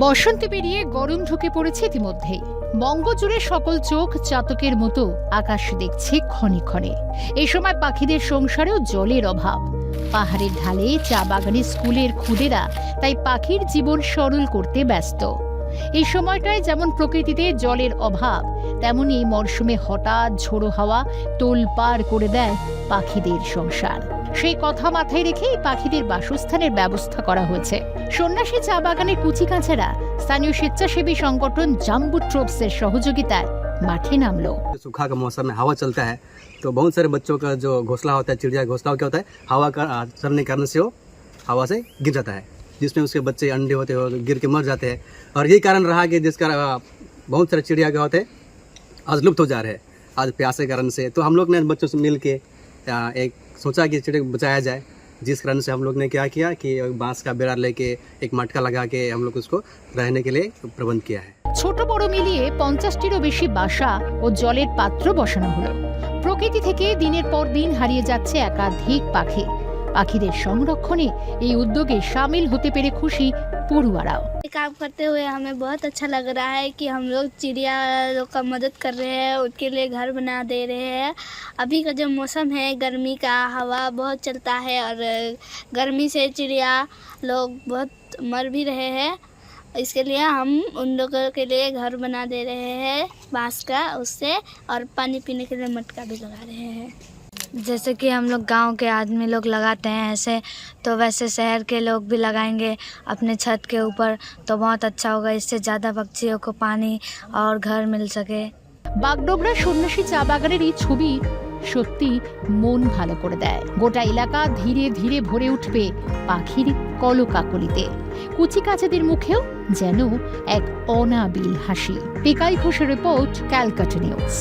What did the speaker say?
বসন্তে পেরিয়ে গরম ঢুকে পড়েছে ইতিমধ্যেই বঙ্গজুড়ে সকল চোখ চাতকের মতো আকাশ দেখছে ক্ষণে ক্ষণে। এই সময় পাখিদের সংসারেও জলের অভাব। পাহাড়ের ঢালে চা বাগানে স্কুলের খুদেরা তাই পাখির জীবন সরল করতে ব্যস্ত। এই সময়টায় যেমন প্রকৃতিতে জলের অভাব, তেমনি এই মরশুমে হঠাৎ ঝোড়ো হাওয়া তোলপাড় করে দেয় পাখিদের সংসার। সেই কথা মাথায় রেখেই পাখিদের বাসস্থানের ব্যবস্থা করা হয়েছে সন্ন্যাসী চা বাগানের কুচিকাঁচারা স্থানীয় স্বেচ্ছাসেবী সংগঠন জাম্বু ট্রোপসের সহযোগিতায় মাঠে নামলো सूखा का मौसम में हवा चलता है तो बहुत सारे बच्चों का जो घोंसला होता है चिड़िया का घोंसला क्या होता है हवा का आ, चलने के कारण से वो हवा से गिर जाता है जिसमें उसके बच्चे अंडे होते हैं वो गिर के मर जाते हैं और यही कारण रहा कि जिसका आ, बहुत सारे चिड़िया क्या होते हैं आज लुप्त हो जा रहे हैं आज प्यास के कारण से तो हम लोग ने बच्चों से मिल के आ, एक सोचा कि चिड़िया को बचाया जाए जिस कारण से हम लोग ने क्या किया कि बांस का बेड़ा लेके एक मटका लगा के हम लोग उसको रहने के लिए प्रबंध किया है ছোট বড় মিলিয়ে পঞ্চাশটিরও বেশি বাসা ও জলের পাত্র বসানো হলো প্রকৃতি থেকে দিনের পর দিন হারিয়ে যাচ্ছে একাধিক পাখি পাখিদের সংরক্ষণে এই উদ্যোগে সামিল হতে পেরে খুশি পড়ুয়ারাও ये काम करते हुए हमें बहुत अच्छा लग रहा है कि हम लोग चिड़िया लोग का मदद कर रहे हैं उनके लिए घर बना दे रहे हैं अभी का जो मौसम है गर्मी का हवा बहुत चलता है और गर्मी से चिड़िया लोग बहुत मर भी रहे हैं इसके लिए हम उन लोगों के लिए घर बना दे रहे हैं बांस का उससे और पानी पीने के लिए मटका भी लगा रहे हैं जैसे कि हम लोग गांव के आदमी लोग लगाते हैं ऐसे तो वैसे शहर के लोग भी लगाएंगे अपने छत के ऊपर तो बहुत अच्छा होगा इससे ज़्यादा पक्षियों को पानी और घर मिल सके বাগডোগরা সন্ন্যাসী চা বাগানের এই ছবি সত্যি মন ভালো করে দেয় গোটা এলাকা ধীরে ধীরে ভরে উঠবে পাখির কলকাকলিতে কুচিকাচাদের মুখেও যেন এক অনাবিল হাসি পেকাই ঘোষের রিপোর্ট ক্যালকাটা নিউজ